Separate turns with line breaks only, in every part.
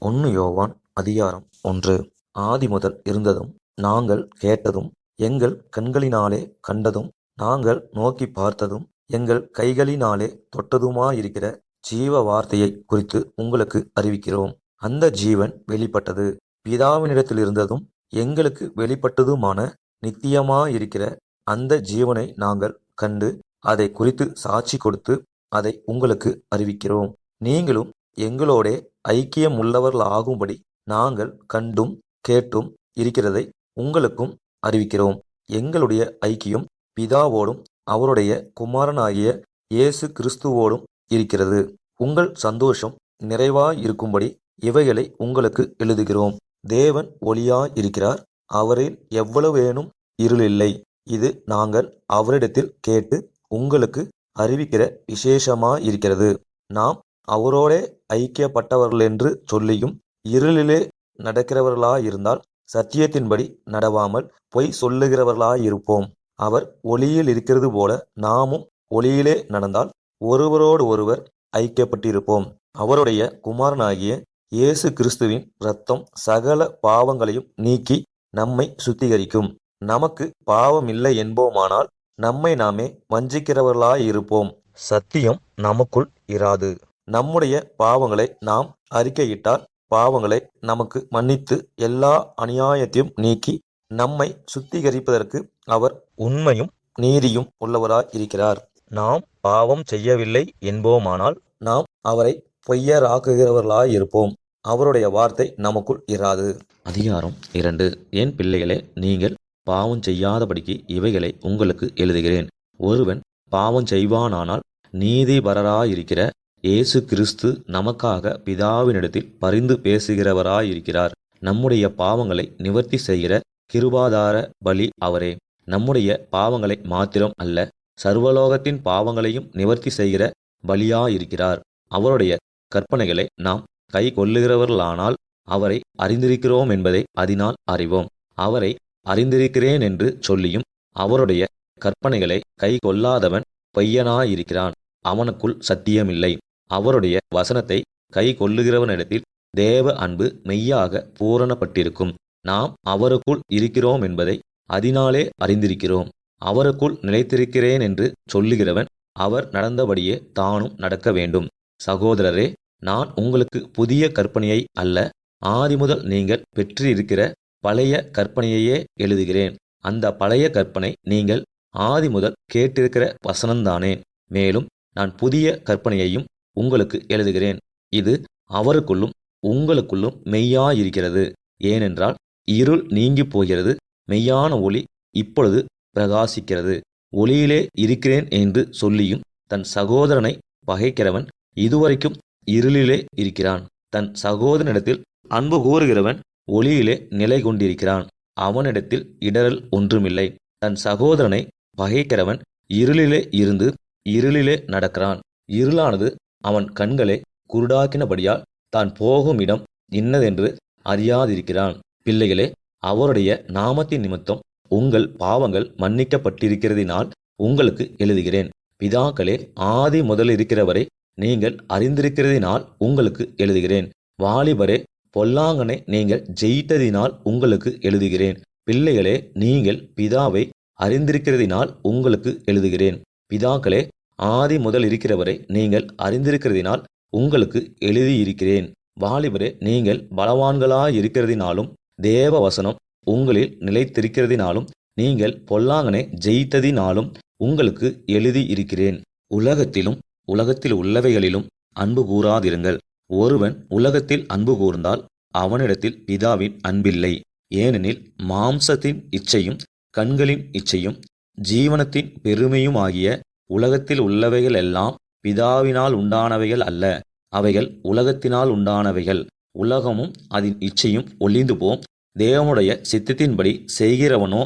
ஒன்று யோவான் அதிகாரம் ஒன்று. ஆதி முதல் இருந்ததும் நாங்கள் கேட்டதும் எங்கள் கண்களினாலே கண்டதும் நாங்கள் நோக்கி பார்த்ததும் எங்கள் கைகளினாலே தொட்டதுமாயிருக்கிற ஜீவ வார்த்தையை குறித்து உங்களுக்கு அறிவிக்கிறோம். அந்த ஜீவன் வெளிப்பட்டது. பிதாவினிடத்திலிருந்ததும் எங்களுக்கு வெளிப்பட்டதுமான நித்தியமாயிருக்கிற அந்த ஜீவனை நாங்கள் கண்டு அதை குறித்து சாட்சி கொடுத்து அதை உங்களுக்கு அறிவிக்கிறோம். நீங்களும் எங்களோடே ஐக்கியமுள்ளவர்களாகும்படி நாங்கள் கண்டும் கேட்டும் இருக்கிறதை உங்களுக்கும் அறிவிக்கிறோம். எங்களுடைய ஐக்கியம் பிதாவோடும் அவருடைய குமாரனாகிய இயேசு கிறிஸ்துவோடும் இருக்கிறது. உங்கள் சந்தோஷம் நிறைவாயிருக்கும்படி இவைகளை உங்களுக்கு எழுதுகிறோம். தேவன் ஒளியாயிருக்கிறார் அவரில் எவ்வளவேனும் இருளில்லை. இது நாங்கள் அவரிடத்தில் கேட்டு உங்களுக்கு அறிவிக்கிற விசேஷமாயிருக்கிறது. நாம் அவரோடே ஐக்கியப்பட்டவர்களென்று சொல்லியும் இருளிலே நடக்கிறவர்களாயிருந்தால் சத்தியத்தின்படி நடவாமல் பொய் சொல்லுகிறவர்களாயிருப்போம். அவர் ஒளியில் இருக்கிறது போல நாமும் ஒளியிலே நடந்தால் ஒருவரோடு ஒருவர் ஐக்கியப்பட்டிருப்போம். அவருடைய குமாரனாகிய இயேசு கிறிஸ்துவின் இரத்தம் சகல பாவங்களையும் நீக்கி நம்மை சுத்திகரிக்கும். நமக்கு பாவமில்லை என்போமானால் நம்மை நாமே வஞ்சிக்கிறவர்களாயிருப்போம். சத்தியம் நமக்குள் இராது. நம்முடைய பாவங்களை நாம் அறிக்கையிட்டால் பாவங்களை நமக்கு மன்னித்து எல்லா அநியாயத்தையும் நீக்கி நம்மை சுத்திகரிப்பதற்கு அவர் உண்மையும் நீதியும் உள்ளவராய் இருக்கிறார். நாம் பாவம் செய்யவில்லை என்போமானால் நாம் அவரை பொய்யராக்குகிறவர்களாயிருப்போம் அவருடைய வார்த்தை நமக்குள் இராது. அதிகாரம் இரண்டு. என் பிள்ளைகளே நீங்கள் பாவம் செய்யாதபடிக்கு இவைகளை உங்களுக்கு எழுதுகிறேன். ஒருவன் பாவம் செய்வானானால் நீதிபரராயிருக்கிற இயேசு கிறிஸ்து நமக்காக பிதாவினிடத்தில் பரிந்து பேசுகிறவராயிருக்கிறார். நம்முடைய பாவங்களை நிவர்த்தி செய்கிற கிருபாதார பலி அவரே. நம்முடைய பாவங்களை மாத்திரம் அல்ல சர்வலோகத்தின் பாவங்களையும் நிவர்த்தி செய்கிற பலியாயிருக்கிறார். அவருடைய கற்பனைகளை நாம் கை கொள்ளுகிறவர்களானால் அவரை அறிந்திருக்கிறோம் என்பதை அதனால் அறிவோம். அவரை அறிந்திருக்கிறேன் என்று சொல்லியும் அவருடைய கற்பனைகளை கை கொள்ளாதவன் பொய்யனாயிருக்கிறான். அவனுக்குள் சத்தியமில்லை. அவருடைய வசனத்தை கை கொள்ளுகிறவனிடத்தில் தேவ அன்பு மெய்யாக பூரணப்பட்டிருக்கும். நாம் அவருக்குள் இருக்கிறோம் என்பதை அதனாலே அறிந்திருக்கிறோம். அவருக்குள் நிலைத்திருக்கிறேன் என்று சொல்லுகிறவன் அவர் நடந்தபடியே தானும் நடக்க வேண்டும். சகோதரரே நான் உங்களுக்கு புதிய கற்பனையை அல்ல ஆதிமுதல் நீங்கள் பெற்றிருக்கிற பழைய கற்பனையையே எழுதுகிறேன். அந்த பழைய கற்பனை நீங்கள் ஆதிமுதல் கேட்டிருக்கிற வசனம்தானே. மேலும் நான் புதிய கற்பனையையும் உங்களுக்கு எழுதுகிறேன். இது அவருக்குள்ளும் உங்களுக்குள்ளும் மெய்யாயிருக்கிறது. ஏனென்றால் இருள் நீங்கி போகிறது. மெய்யான ஒளி இப்பொழுது பிரகாசிக்கிறது. ஒளியிலே இருக்கிறேன் என்று சொல்லியும் தன் சகோதரனை பகைக்கிறவன் இதுவரைக்கும் இருளிலே இருக்கிறான். தன் சகோதரனிடத்தில் அன்பு கூறுகிறவன் ஒளியிலே நிலை கொண்டிருக்கிறான். அவனிடத்தில் இடரல் ஒன்றுமில்லை. தன் சகோதரனை பகைக்கிறவன் இருளிலே இருந்து இருளிலே நடக்கிறான். இருளானது அவன் கண்களை குருடாக்கினபடியால் தான் போகும் இடம் இன்னதென்று அறியாதிருக்கிறான். பிள்ளைகளே அவருடைய நாமத்தின் நிமித்தம் உங்கள் பாவங்கள் மன்னிக்கப்பட்டிருக்கிறதினால் உங்களுக்கு எழுதுகிறேன். பிதாக்களே ஆதி முதல் இருக்கிறவரை நீங்கள் அறிந்திருக்கிறதினால் உங்களுக்கு எழுதுகிறேன். வாலிபரே பொல்லாங்கனை நீங்கள் ஜெயித்ததினால் உங்களுக்கு எழுதுகிறேன். பிள்ளைகளே நீங்கள் பிதாவை அறிந்திருக்கிறதினால் உங்களுக்கு எழுதுகிறேன். பிதாக்களே ஆதி முதல் இருக்கிறவரை நீங்கள் அறிந்திருக்கிறதினால் உங்களுக்கு எழுதியிருக்கிறேன். வாலிபரே நீங்கள் பலவான்களாயிருக்கிறதினாலும் தேவ வசனம் உங்களில் நிலைத்திருக்கிறதினாலும் நீங்கள் பொல்லாங்கனை ஜெயித்ததினாலும் உங்களுக்கு எழுதி இருக்கிறேன் உலகத்திலும் உலகத்தில் உள்ளவைகளிலும் அன்பு கூறாதிருங்கள். ஒருவன் உலகத்தில் அன்பு கூர்ந்தால் அவனிடத்தில் பிதாவின் அன்பில்லை. ஏனெனில் மாம்சத்தின் இச்சையும் கண்களின் இச்சையும் ஜீவனத்தின் பெருமையுமாகிய உலகத்தில் உள்ளவைகள் எல்லாம் பிதாவினால் உண்டானவைகள் அல்ல. அவைகள் உலகத்தினால் உண்டானவைகள். உலகமும் அதன் இச்சையும் ஒளிந்து போம். தேவனுடைய சித்தத்தின்படி செய்கிறவனோ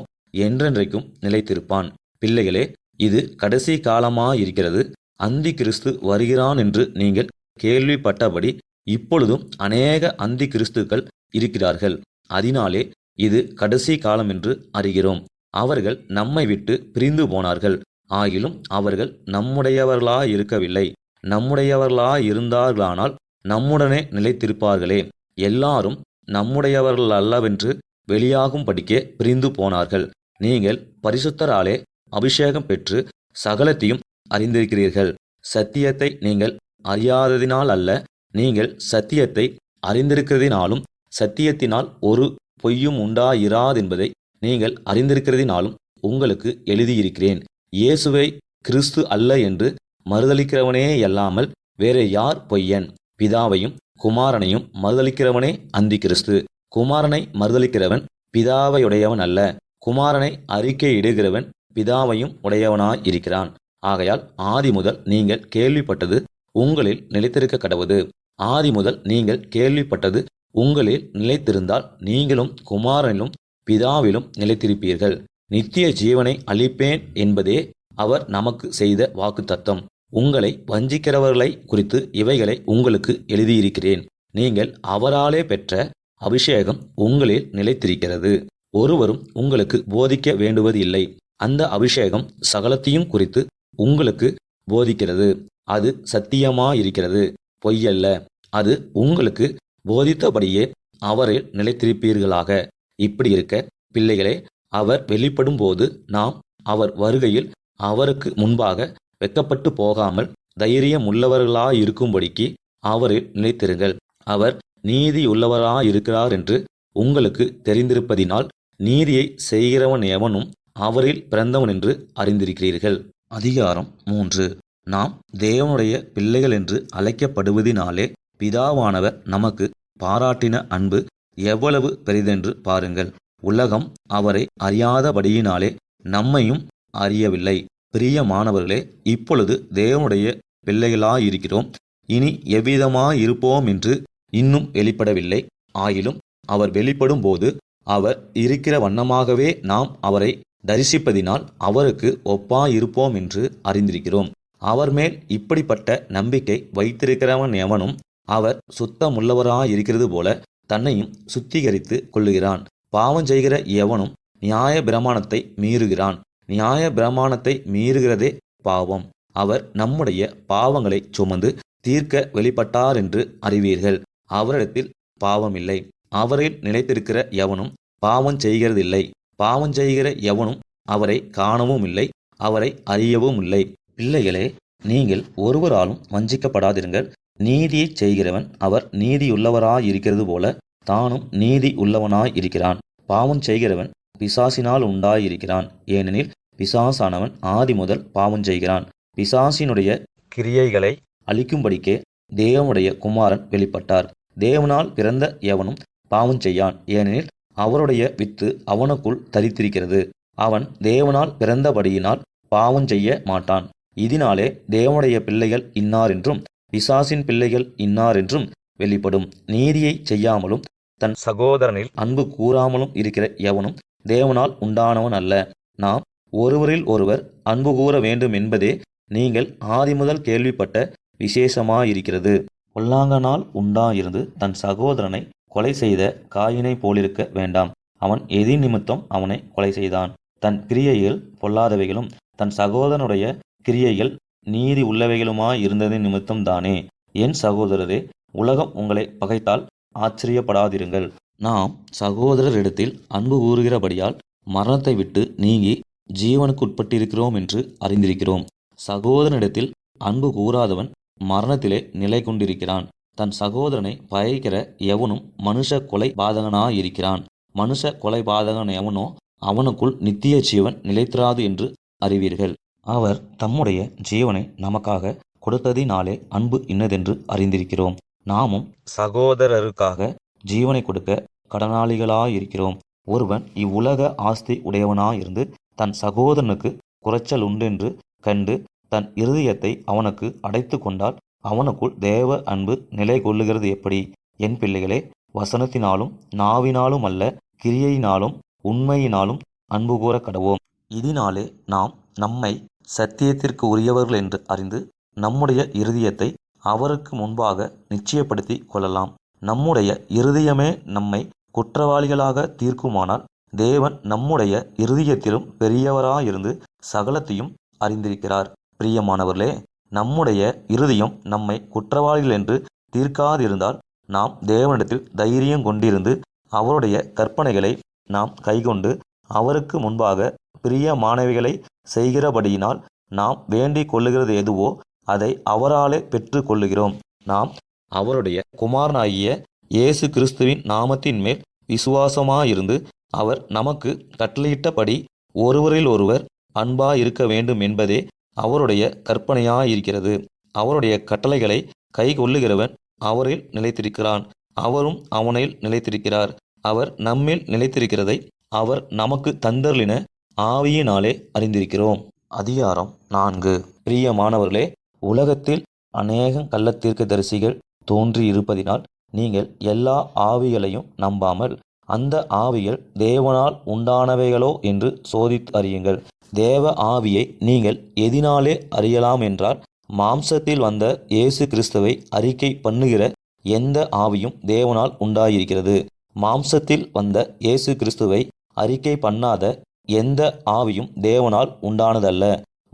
என்றென்றைக்கும் நிலைத்திருப்பான். பிள்ளைகளே இது கடைசி காலமாயிருக்கிறது. அந்தி கிறிஸ்து வருகிறான் என்று நீங்கள் கேள்விப்பட்டபடி இப்பொழுதும் அநேக அந்தி கிறிஸ்துக்கள் இருக்கிறார்கள். அதனாலே இது கடைசி காலம் என்று அறிகிறோம். அவர்கள் நம்மை விட்டு பிரிந்து போனார்கள். ஆகிலும் அவர்கள் நம்முடையவர்களாயிருக்கவில்லை. நம்முடையவர்களாயிருந்தார்களானால் நம்முடனே நிலைத்திருப்பார்களே. எல்லாரும் நம்முடையவர்கள் அல்லவென்று வெளியாகும்படிக்கே பிரிந்து போனார்கள். நீங்கள் பரிசுத்தராலே அபிஷேகம் பெற்று சகலத்தையும் அறிந்திருக்கிறீர்கள். சத்தியத்தை நீங்கள் அறியாததினால் அல்ல நீங்கள் சத்தியத்தை அறிந்திருக்கிறதினாலும் சத்தியத்தினால் ஒரு பொய்யும் உண்டாயிராதென்பதை நீங்கள் அறிந்திருக்கிறதினாலும் உங்களுக்கு எழுதியிருக்கிறேன். இயேசுவை கிறிஸ்து அல்ல என்று மறுதளிக்கிறவனே அல்லாமல் வேறு யார் பொய்யன்? பிதாவையும் குமாரனையும் மறுதளிக்கிறவனே அந்தி கிறிஸ்து குமாரனை மறுதலிக்கிறவன் பிதாவையுடையவன் அல்ல. குமாரனை அறிக்கையிடுகிறவன் பிதாவையும் உடையவனாய் இருக்கிறான் ஆகையால் ஆதி முதல் நீங்கள் கேள்விப்பட்டது உங்களில் நிலைத்திருக்க கடவுது. ஆதி முதல் நீங்கள் கேள்விப்பட்டது உங்களில் நிலைத்திருந்தால் நீங்களும் குமாரனிலும் பிதாவிலும் நிலைத்திருப்பீர்கள். நித்திய ஜீவனை அளிப்பேன் என்பதே அவர் நமக்கு செய்த வாக்குத்தத்தம். உங்களை வஞ்சிக்கிறவர்களை குறித்து இவைகளை உங்களுக்கு எழுதியிருக்கிறேன். நீங்கள் அவராலே பெற்ற அபிஷேகம் உங்களில் நிலைத்திருக்கிறது. ஒருவரும் உங்களுக்கு போதிக்க வேண்டுவது இல்லை அந்த அபிஷேகம் சகலத்தையும் குறித்து உங்களுக்கு போதிக்கிறது. அது சத்தியமாயிருக்கிறது. பொய்யல்ல. அது உங்களுக்கு போதித்தபடியே அவரில் நிலைத்திருப்பீர்களாக. இப்படி இருக்க பிள்ளைகளே அவர் வெளிப்படும் போது நாம் அவர் வருகையில் அவருக்கு முன்பாக வெக்கப்பட்டு போகாமல் தைரியமுள்ளவர்களாயிருக்கும்படிக்கு அவரில் நிலைத்திருங்கள். அவர் நீதியுள்ளவராயிருக்கிறார் என்று உங்களுக்கு தெரிந்திருப்பதினால் நீதியை செய்கிறவன் எவனும் அவரில் பிறந்தவன் என்று அறிந்திருக்கிறீர்கள். அதிகாரம் மூன்று. நாம் தேவனுடைய பிள்ளைகள் என்று அழைக்கப்படுவதினாலே பிதாவானவர் நமக்கு பாராட்டின அன்பு எவ்வளவு பெரிதென்று பாருங்கள். உலகம் அவரை அறியாதபடியினாலே நம்மையும் அறியவில்லை. பிரியமானவர்களே இப்பொழுது தேவனுடைய பிள்ளைகளாயிருக்கிறோம். இனி எவ்விதமாயிருப்போம் என்று இன்னும் வெளிப்படவில்லை. ஆயிலும் அவர் வெளிப்படும் போது அவர் இருக்கிற வண்ணமாகவே நாம் அவரை தரிசிப்பதினால் அவருக்கு ஒப்பாயிருப்போம் என்று அறிந்திருக்கிறோம். அவர் மேல் இப்படிப்பட்ட நம்பிக்கை வைத்திருக்கிறவன் எவனும் அவர் சுத்தமுள்ளவராயிருக்கிறது போல தன்னையும் சுத்திகரித்து கொள்ளுகிறான். பாவம் செய்கிற எவனும் நியாய பிரமாணத்தை மீறுகிறான். நியாய பிரமாணத்தை மீறுகிறதே பாவம். அவர் நம்முடைய பாவங்களை சுமந்து தீர்க்க வெளிப்பட்டார் என்று அறிவீர்கள். அவரிடத்தில் பாவமில்லை. அவரில் நிலைத்திருக்கிற எவனும் பாவம் செய்கிறதில்லை. பாவம் செய்கிற எவனும் அவரை காணவும் இல்லை அவரை அறியவும் இல்லை பிள்ளைகளே நீங்கள் ஒருவராலும் வஞ்சிக்கப்படாதிருங்கள். நீதியை செய்கிறவன் அவர் நீதியுள்ளவராயிருக்கிறது போல தானும் நீதி உள்ளவனாய் இருக்கிறான் பாவம் செய்கிறவன் பிசாசினால் உண்டாயிருக்கிறான். ஏனெனில் பிசாசானவன் ஆதி முதல் பாவம் செய்கிறான். பிசாசினுடைய கிரியைகளை அழிக்கும்படிக்கே தேவனுடைய குமாரன் வெளிப்பட்டார். தேவனால் பிறந்த எவனும் பாவம் செய்யான். ஏனெனில் அவருடைய வித்து அவனுக்குள் தரித்திருக்கிறது. அவன் தேவனால் பிறந்தபடியினால் பாவம் செய்ய மாட்டான். இதனாலே தேவனுடைய பிள்ளைகள் இன்னார் என்றும் பிசாசின் பிள்ளைகள் இன்னார் என்றும் வெளிப்படும். நீதியை செய்யாமலும் தன் சகோதரனில் அன்பு கூறாமலும் இருக்கிற எவனும் தேவனால் உண்டானவன் அல்ல. நாம் ஒருவரில் ஒருவர் அன்பு கூற வேண்டும் என்பதே நீங்கள் ஆதிமுதல் கேள்விப்பட்ட விசேஷமாயிருக்கிறது. பொல்லாங்கனால் உண்டாயிருந்து தன் சகோதரனை கொலை செய்த காயினை போலிருக்க வேண்டாம். அவன் எதி நிமித்தம் அவனை கொலை செய்தான். தன் கிரியைகள் பொல்லாதவைகளும் தன் சகோதரனுடைய கிரியைகள் நீதி உள்ளவைகளுமாய் இருந்ததின் நிமித்தம் தானே. என் சகோதரரே உலகம் உங்களை பகைத்தால் ஆச்சரியப்படாதிருங்கள். நாம் சகோதரரிடத்தில் அன்பு கூறுகிறபடியால் மரணத்தை விட்டு நீங்கி ஜீவனுக்குட்பட்டிருக்கிறோம் என்று அறிந்திருக்கிறோம். சகோதரனிடத்தில் அன்பு கூறாதவன் மரணத்திலே நிலை கொண்டிருக்கிறான். தன் சகோதரனை பகைக்கிற எவனும் மனுஷ கொலை பாதகனாயிருக்கிறான் மனுஷ கொலை பாதகன் எவனோ அவனுக்குள் நித்திய ஜீவன் நிலைத்திராது என்று அறிவீர்கள். அவர் தம்முடைய ஜீவனை நமக்காக கொடுத்ததினாலே அன்பு இன்னதென்று அறிந்திருக்கிறோம். நாமும் சகோதரருக்காக ஜீவனை கொடுக்க கடனாளிகளாயிருக்கிறோம். ஒருவன் இவ்வுலக ஆஸ்தி உடையவனாயிருந்து தன் சகோதரனுக்கு குறைச்சல் உண்டென்று கண்டு தன் இருதயத்தை அவனுக்கு அடைத்து கொண்டால் அவனுக்குள் தேவ அன்பு நிலை கொள்ளுகிறது எப்படி? என் பிள்ளைகளே வசனத்தினாலும் நாவினாலும் அல்ல கிரியையினாலும் உண்மையினாலும் அன்பு கூற கடவோம். இதனாலே நாம் நம்மை சத்தியத்திற்கு உரியவர்கள் என்று அறிந்து நம்முடைய இருதயத்தை அவருக்கு முன்பாக நிச்சயப்படுத்தி கொள்ளலாம். நம்முடைய இருதயமே நம்மை குற்றவாளிகளாக தீர்க்குமானால் தேவன் நம்முடைய இருதயத்திலும் பெரியவராயிருந்து சகலத்தையும் அறிந்திருக்கிறார். பிரியமானவர்களே நம்முடைய இருதயம் நம்மை குற்றவாளிகள் என்று தீர்க்காதிருந்தால் நாம் தேவனிடத்தில் தைரியம் கொண்டிருந்து அவருடைய கற்பனைகளை நாம் கைக்கொண்டு அவருக்கு முன்பாக பிரிய மாணவிகளை செய்கிறபடியினால் நாம் வேண்டிக் கொள்ளுகிறது எதுவோ அதை அவராலே பெற்று கொள்ளுகிறோம் நாம் அவருடைய குமாரனாகிய இயேசு கிறிஸ்துவின் நாமத்தின் மேல் விசுவாசமாயிருந்து அவர் நமக்கு கட்டளையிட்டபடி ஒருவரில் ஒருவர் அன்பாயிருக்க வேண்டும் என்பதே அவருடைய கற்பனையாயிருக்கிறது. அவருடைய கட்டளைகளை கை கொள்ளுகிறவன் அவரில் நிலைத்திருக்கிறான். அவரும் அவனில் நிலைத்திருக்கிறார். அவர் நம்மில் நிலைத்திருக்கிறதை அவர் நமக்கு தந்தருளின ஆவியினாலே அறிந்திருக்கிறோம். அதிகாரம் நான்கு. பிரியமானவர்களே உலகத்தில் அநேக கள்ளத்தீர்க்க தரிசிகள் தோன்றி இருப்பதினால் நீங்கள் எல்லா ஆவிகளையும் நம்பாமல் அந்த ஆவிகள் தேவனால் உண்டானவைகளோ என்று சோதித்து அறியுங்கள். தேவ ஆவியை நீங்கள் எதினாலே அறியலாம் என்றால் மாம்சத்தில் வந்த இயேசு கிறிஸ்துவை அறிக்கை பண்ணுகிற எந்த ஆவியும் தேவனால் உண்டாயிருக்கிறது. மாம்சத்தில் வந்த இயேசு கிறிஸ்துவை அறிக்கை பண்ணாத எந்த ஆவியும் தேவனால் உண்டானதல்ல.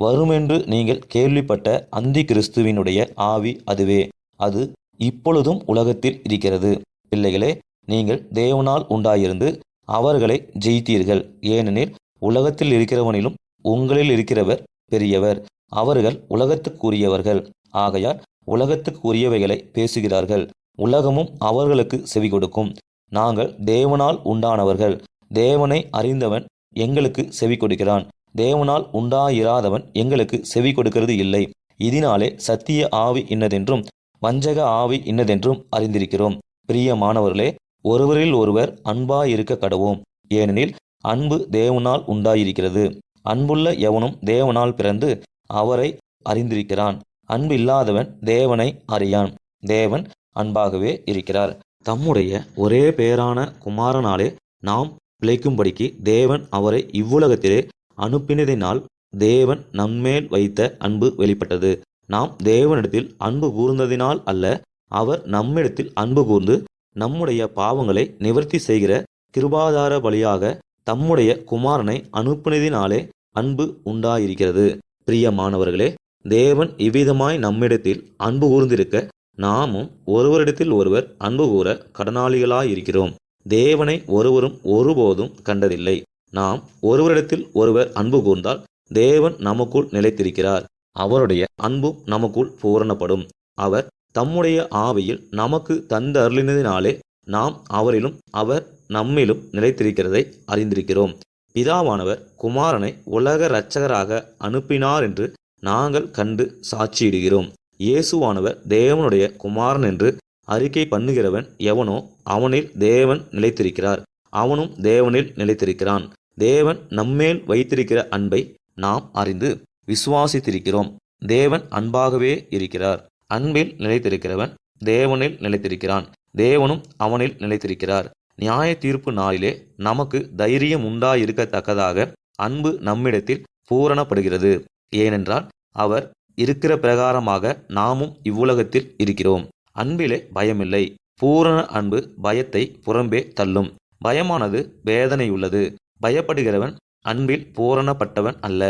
வருமென்று நீங்கள் கேள்விப்பட்ட அந்தி கிறிஸ்துவினுடைய ஆவி அதுவே. அது இப்பொழுதும் உலகத்தில் இருக்கிறது. பிள்ளைகளே நீங்கள் தேவனால் உண்டாயிருந்து அவர்களை ஜெயித்தீர்கள். ஏனெனில் உலகத்தில் இருக்கிறவனிலும் உங்களில் இருக்கிறவர் பெரியவர். அவர்கள் உலகத்துக்குரியவர்கள். ஆகையால் உலகத்துக்குரியவைகளை பேசுகிறார்கள். உலகமும் அவர்களுக்கு செவி கொடுக்கும். நாங்கள் தேவனால் உண்டானவர்கள். தேவனை அறிந்தவன் எங்களுக்கு செவி கொடுக்கிறான். தேவனால் உண்டாயிராதவன் எங்களுக்கு செவி கொடுக்கிறது இல்லை. இதனாலே சத்திய ஆவி இன்னதென்றும் வஞ்சக ஆவி இன்னதென்றும் அறிந்திருக்கிறோம். பிரியமானவர்களே ஒருவரில் ஒருவர் அன்பாயிருக்க கடவோம். ஏனெனில் அன்பு தேவனால் உண்டாயிருக்கிறது. அன்புள்ள எவனும் தேவனால் பிறந்து அவரை அறிந்திருக்கிறான். அன்பு இல்லாதவன் தேவனை அறியான். தேவன் அன்பாகவே இருக்கிறார். தம்முடைய ஒரே பேரான குமாரனாலே நாம் பிழைக்கும்படிக்கு தேவன் அவரை இவ்வுலகத்திலே அனுப்பினதினால் தேவன் நம்மேல் வைத்த அன்பு வெளிப்பட்டது. நாம் தேவனிடத்தில் அன்பு கூர்ந்ததினால் அல்ல அவர் நம்மிடத்தில் அன்பு கூர்ந்து நம்முடைய பாவங்களை நிவர்த்தி செய்கிற கிருபாதார வழியாக தம்முடைய குமாரனை அனுப்பினதினாலே அன்பு உண்டாயிருக்கிறது. பிரியமானவர்களே தேவன் இவ்விதமாய் நம்மிடத்தில் அன்பு கூர்ந்திருக்க நாமும் ஒருவரிடத்தில் ஒருவர் அன்பு கூற கடனாளிகளாயிருக்கிறோம். தேவனை ஒருவரும் ஒருபோதும் கண்டதில்லை. நாம் ஒருவரிடத்தில் ஒருவர் அன்பு கூர்ந்தால் தேவன் நமக்குள் நிலைத்திருக்கிறார். அவருடைய அன்பும் நமக்குள் பூரணப்படும். அவர் தம்முடைய ஆவியில் நமக்கு தந்த அருளினதினாலே நாம் அவரிலும் அவர் நம்மிலும் நிலைத்திருக்கிறதை அறிந்திருக்கிறோம். பிதாவானவர் குமாரனை உலக இரட்சகராக அனுப்பினார் என்று நாங்கள் கண்டு சாட்சியிடுகிறோம். இயேசுவானவர் தேவனுடைய குமாரன் என்று அறிக்கை பண்ணுகிறவன் எவனோ அவனில் தேவன் நிலைத்திருக்கிறார். அவனும் தேவனில் நிலைத்திருக்கிறான். தேவன் நம்மேல் வைத்திருக்கிற அன்பை நாம் அறிந்து விசுவாசித்திருக்கிறோம். தேவன் அன்பாகவே இருக்கிறார். அன்பில் நிலைத்திருக்கிறவன் தேவனில் நிலைத்திருக்கிறான். தேவனும் அவனில் நிலைத்திருக்கிறார். நியாய தீர்ப்பு நாளிலே நமக்கு தைரியம் உண்டாயிருக்கத்தக்கதாக அன்பு நம்மிடத்தில் பூரணப்படுகிறது. ஏனென்றால் அவர் இருக்கிற பிரகாரமாக நாமும் இவ்வுலகத்தில் இருக்கிறோம். அன்பிலே பயமில்லை. பூரண அன்பு பயத்தை புறம்பே தள்ளும். பயமானது வேதனையுள்ளது. பயப்படுகிறவன் அன்பில் பூரணப்பட்டவன் அல்ல.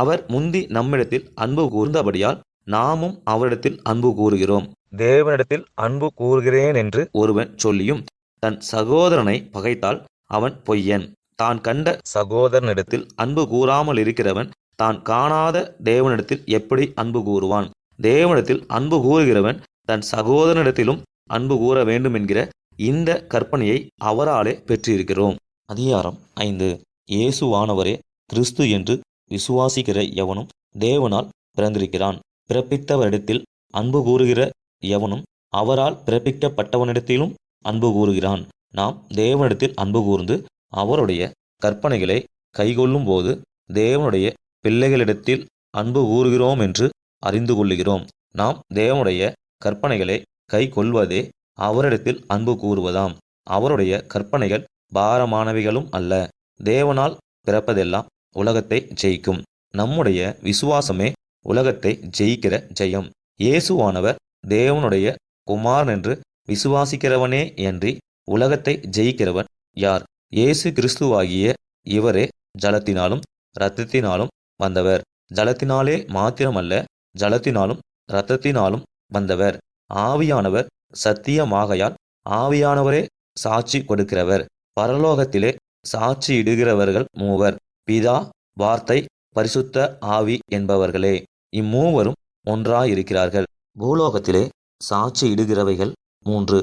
அவர் முந்தி நம்மிடத்தில் அன்பு கூர்ந்தபடியால் நாமும் அவரிடத்தில் அன்பு கூறுகிறோம். தேவனிடத்தில் அன்பு கூறுகிறேன் என்று ஒருவன் சொல்லியும் தன் சகோதரனை பகைத்தால் அவன் பொய்யன். தான் கண்ட சகோதரனிடத்தில் அன்பு கூறாமல் இருக்கிறவன் தான் காணாத தேவனிடத்தில் எப்படி அன்பு கூறுவான். தேவனிடத்தில் அன்பு கூறுகிறவன் தன் சகோதரனிடத்திலும் அன்பு கூற வேண்டும் என்கிற இந்த கற்பனையை அவராலே பெற்றிருக்கிறோம். அதிகாரம் ஐந்து. இயேசுவானவரே கிறிஸ்து என்று விசுவாசிக்கிற எவனும் தேவனால் பிறந்திருக்கிறான். பிறப்பித்தவரிடத்தில் அன்பு கூறுகிற எவனும் அவரால் பிறப்பிக்கப்பட்டவனிடத்திலும் அன்பு கூறுகிறான். நாம் தேவனிடத்தில் அன்பு கூர்ந்து அவருடைய கற்பனைகளை கைகொள்ளும் போது தேவனுடைய பிள்ளைகளிடத்தில் அன்பு கூறுகிறோம் என்று அறிந்து கொள்ளுகிறோம். நாம் தேவனுடைய கற்பனைகளை கை கொள்வதே அவரிடத்தில் அன்பு கூறுவதாம். அவருடைய கற்பனைகள் பாரமானவைகளும் அல்ல. தேவனால் பிறப்பதெல்லாம் உலகத்தை ஜெயிக்கும். நம்முடைய விசுவாசமே உலகத்தை ஜெயிக்கிற ஜெயம். இயேசுவானவர் தேவனுடைய குமாரன் என்று விசுவாசிக்கிறவனே என்று உலகத்தை ஜெயிக்கிறவன் யார்? இயேசு கிறிஸ்துவாகிய இவரே ஜலத்தினாலும் இரத்தத்தினாலும் வந்தவர். ஜலத்தினாலே மாத்திரமல்ல ஜலத்தினாலும் இரத்தத்தினாலும் வந்தவர். ஆவியானவர் சத்தியமாகையால் ஆவியானவரே சாட்சி கொடுக்கிறவர். பரலோகத்திலே சாட்சியிடுகிறவர்கள் மூவர். பிதா வார்த்தை பரிசுத்த ஆவி என்பவர்களே இம்மூவரும் ஒன்றாயிருக்கிறார்கள். பூலோகத்திலே சாட்சியிடுகிறவைகள் மூன்று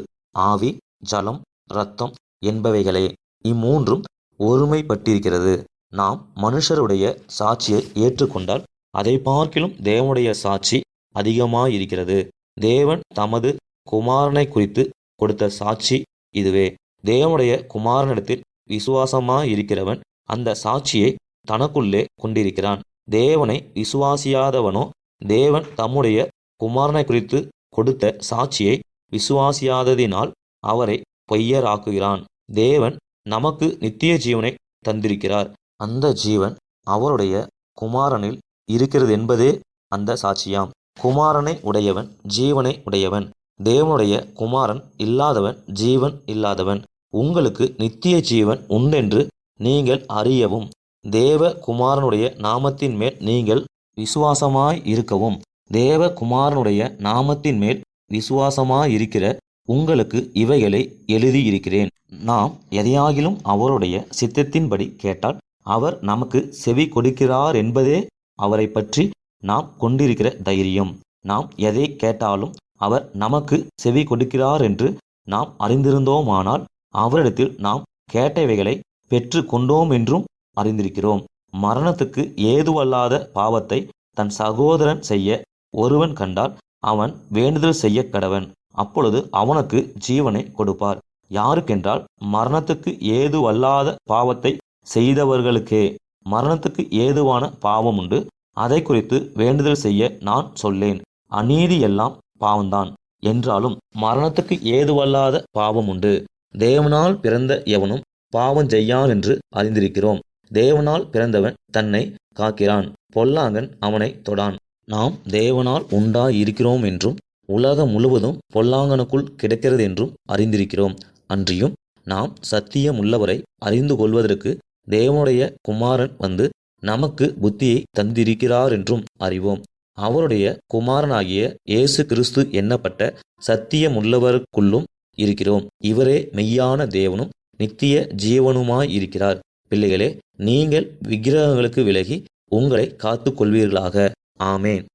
ஆவி ஜலம் இரத்தம் என்பவைகளே இம்மூன்றும் ஒருமைப்பட்டிருக்கிறது. நாம் மனுஷருடைய சாட்சியை ஏற்றுக்கொண்டால் அதை பார்க்கிலும் தேவனுடைய சாட்சி அதிகமாயிருக்கிறது. தேவன் தமது குமாரனை குறித்து கொடுத்த சாட்சி இதுவே. தேவனுடைய குமாரனிடத்தில் விசுவாசமாயிருக்கிறவன் அந்த சாட்சியை தனக்குள்ளே கொண்டிருக்கிறான். தேவனை விசுவாசியாதவனோ தேவன் தம்முடைய குமாரனை குறித்து கொடுத்த சாட்சியை விசுவாசியாததினால் அவரை பொய்யராக்குகிறான். தேவன் நமக்கு நித்திய ஜீவனை தந்திருக்கிறார். அந்த ஜீவன் அவருடைய குமாரனில் இருக்கிறது என்பதே அந்த சாட்சியாம். குமாரனை உடையவன் ஜீவனை உடையவன். தேவனுடைய குமாரன் இல்லாதவன் ஜீவன் இல்லாதவன். உங்களுக்கு நித்திய ஜீவன் உண்டென்று நீங்கள் அறியவும். தேவ குமாரனுடைய நாமத்தின் மேல் நீங்கள் விசுவாசமாய் இருக்கவும். தேவ குமாரனுடைய நாமத்தின் மேல் விசுவாசமாயிருக்கிற உங்களுக்கு இவைகளை எழுதியிருக்கிறேன். நாம் எதையாகிலும் அவருடைய சித்தத்தின்படி கேட்டால் அவர் நமக்கு செவி கொடுக்கிறார் என்பதே அவரை பற்றி நாம் கொண்டிருக்கிற தைரியம். நாம் எதை கேட்டாலும் அவர் நமக்கு செவி கொடுக்கிறார் என்று நாம் அறிந்திருந்தோமானால் அவரிடத்தில் நாம் கேட்டவைகளை பெற்று கொண்டோம் என்றும் அறிந்திருக்கிறோம். மரணத்துக்கு ஏதுவல்லாத பாவத்தை தன் சகோதரன் செய்ய ஒருவன் கண்டால் அவன் வேண்டுதல் செய்ய கடவன். அப்பொழுது அவனுக்கு ஜீவனை கொடுப்பார். யாருக்கென்றால் மரணத்துக்கு ஏதுவல்லாத பாவத்தை செய்தவர்களுக்கே. மரணத்துக்கு ஏதுவான பாவம் உண்டு. அதை குறித்து வேண்டுதல் செய்ய நான் சொல்லேன். அநீதி எல்லாம் பாவம்தான். என்றாலும் மரணத்துக்கு ஏதுவல்லாத பாவம் உண்டு. தேவனால் பிறந்த எவனும் பாவம் செய்யான் என்று அறிந்திருக்கிறோம். தேவனால் பிறந்தவன் தன்னை காக்கிறான். பொல்லாங்கன் அவனை தொடான். நாம் தேவனால் உண்டாயிருக்கிறோம் என்றும் உலகம் முழுவதும் பொல்லாங்கனுக்குள் கிடைக்கிறது என்றும் அறிந்திருக்கிறோம். அன்றியும் நாம் சத்தியமுள்ளவரை அறிந்து கொள்வதற்கு தேவனுடைய குமாரன் வந்து நமக்கு புத்தியை தந்திருக்கிறார் என்றும் அறிவோம். அவருடைய குமாரனாகிய இயேசு கிறிஸ்து எண்ணப்பட்ட சத்தியமுள்ளவருக்குள்ளும் இருக்கிறோம். இவரே மெய்யான தேவனும் நித்திய ஜீவனுமாய் இருக்கிறார். பிள்ளைகளே நீங்கள் விக்கிரகங்களுக்கு விலகி உங்களை காத்து கொள்வீர்களாக ஆமேன்.